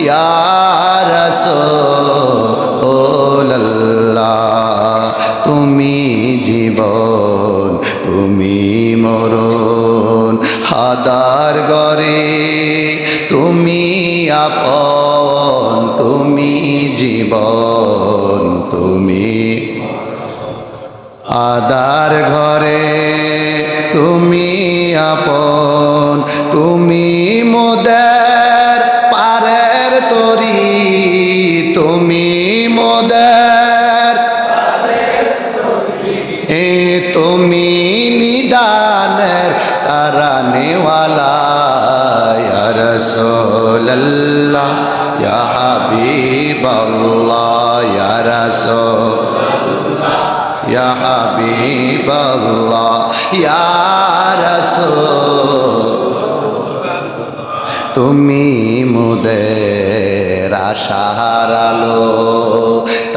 ইয়ারসোল্লাহ তুমি জীবন, তুমি মরণ, হাদার গরে তুমি আপন, তুমি জীবন, তুমি আদার ঘরে, তুমি আপন, তুমি মোদে করি, তুমি মোদার। এ তুমি নিদানের তারা নেওয়ালা রসোল্লাহ ইয়া হাবিবাল্লাহ, ইয়া রসোল্লাহ ইয়া হাবিবাল্লাহ, ইয়া রসোল তুমি মুদের আশার আলো,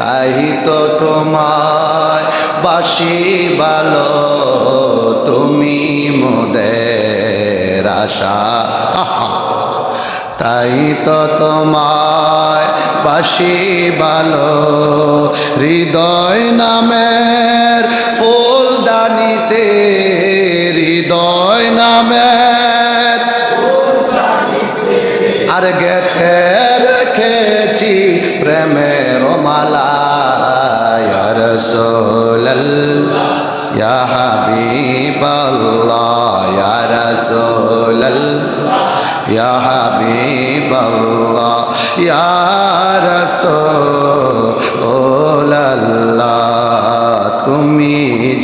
তাই তো তোমায় বাসি ভালো তুমি মুদের আশা, তাই তো তোমায় বাসি ভালো হৃদয় নামের মালা হাবিবাল্লাহ ইয়া রাসূলুল্লাহ তুমি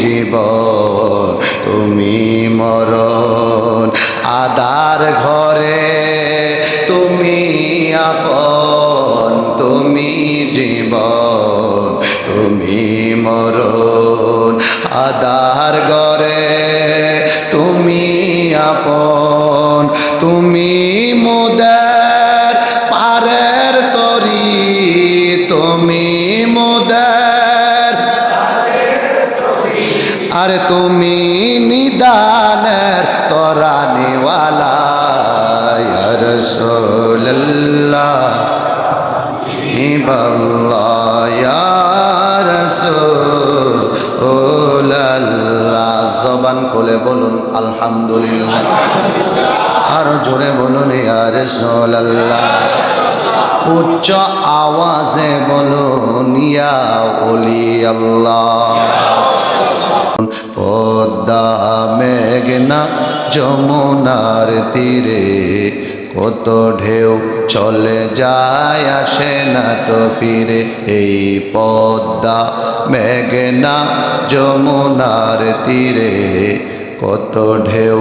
জীবন তুমি মরণ আদার ঘরে আপন তুমি মোদের পারের তরি তুমি মোদের আর তুমি নিদানের তোরা নেওয়ালা রসোল্লাহ রসোল্লাহ কোলে বলুন, আলহামদুলিল্লাহ। আর জোরে বলুন ইয়ার সোল্লাহ উচ্চ আওয়াজে বলুন, ইয়া আল্লাহ পদ্মা মেঘনা যমুনার তীরে কত ঢেউ চলে যায়, আসে না তো ফিরে। এই পদ্মা মেঘনা যমুনার তীরে, কত ঢেউ।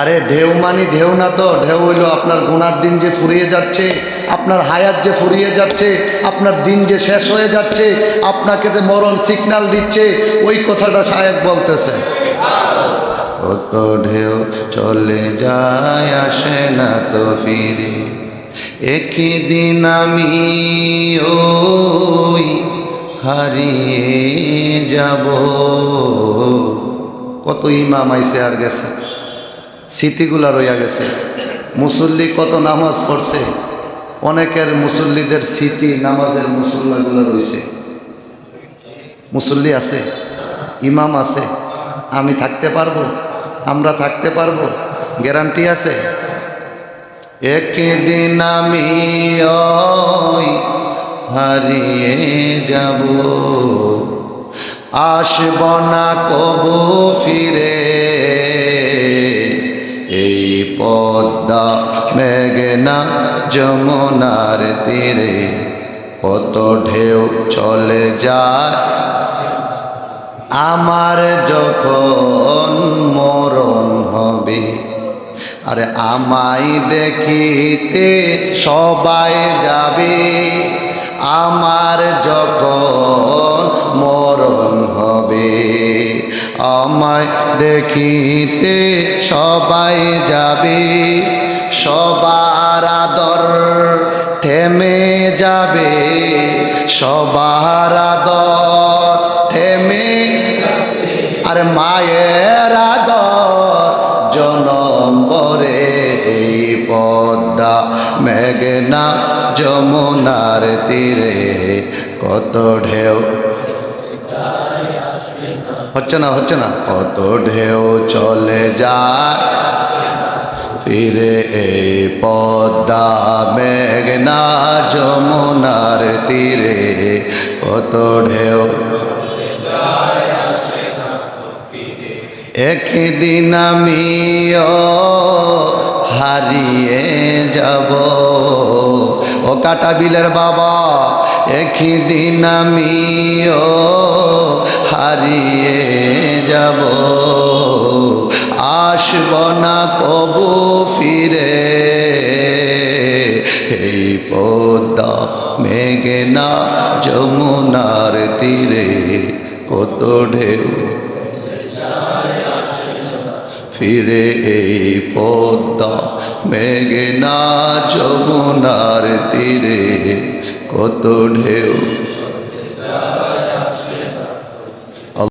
আরে ঢেউ মানি ঢেউ না তো, ঢেউ হইল আপনার গুনার দিন যে ফুরিয়ে যাচ্ছে, আপনার হায়াত যে ফুরিয়ে যাচ্ছে, আপনার দিন যে শেষ হয়ে যাচ্ছে, আপনাকে যে মরণ সিগনাল দিচ্ছে, ওই কথাটা সাহেব বলতেছে। কত ঢেউ চলে যায়, আসে না তো ফিরে। একই দিন আমি ওই হারিয়ে যাব। কত ইমাম আইসে আর গেছে, স্মৃতিগুলা রইয়া গেছে। মুসল্লি কত নামাজ পড়ছে, অনেকের মুসল্লিদের স্মৃতি নামাজের মুসল্লাগুলো রয়েছে মুসল্লি আছে, ইমাম আছে, আমি থাকতে পারব? আমরা থাকতে পারব? গ্যারান্টি আছে? একদিন আমি হারিয়ে যাব। আসব না কবু ফিরে। এই পদ্মা মেঘনা যমুনার তীরে কত ঢেউ চলে যায়। আমার যখন মরণ হবে, আরে আমায় দেখিতে সবাই যাবে। আমার যখন মরণ হবে, আমায় দেখিতে সবাই যাবে। সবার আদর থেমে যাবে, সবার আদর আর মায়ের জনম বরে এই পদ্মা, মেঘনা যমুনার তীরে কত ঢেউ। হচ্ছে না হচ্ছে না, কত ঢেউ চলে যায়। ফিরে এই পদ্মা, মেঘনা যমুনার তীরে কত ঢেউ। একদিন আমিও হারিয়ে যাব। ও কাটা বিলের বাবা, একদিন আমিও হারিয়ে যাব। আসব না কবু ফিরে, এই পদ্মা মেঘনা যমুনার তীরে, কত ঢেউ ফিরে এই পদ্মা মেঘনা যমুনার তীরে কত ঢেউ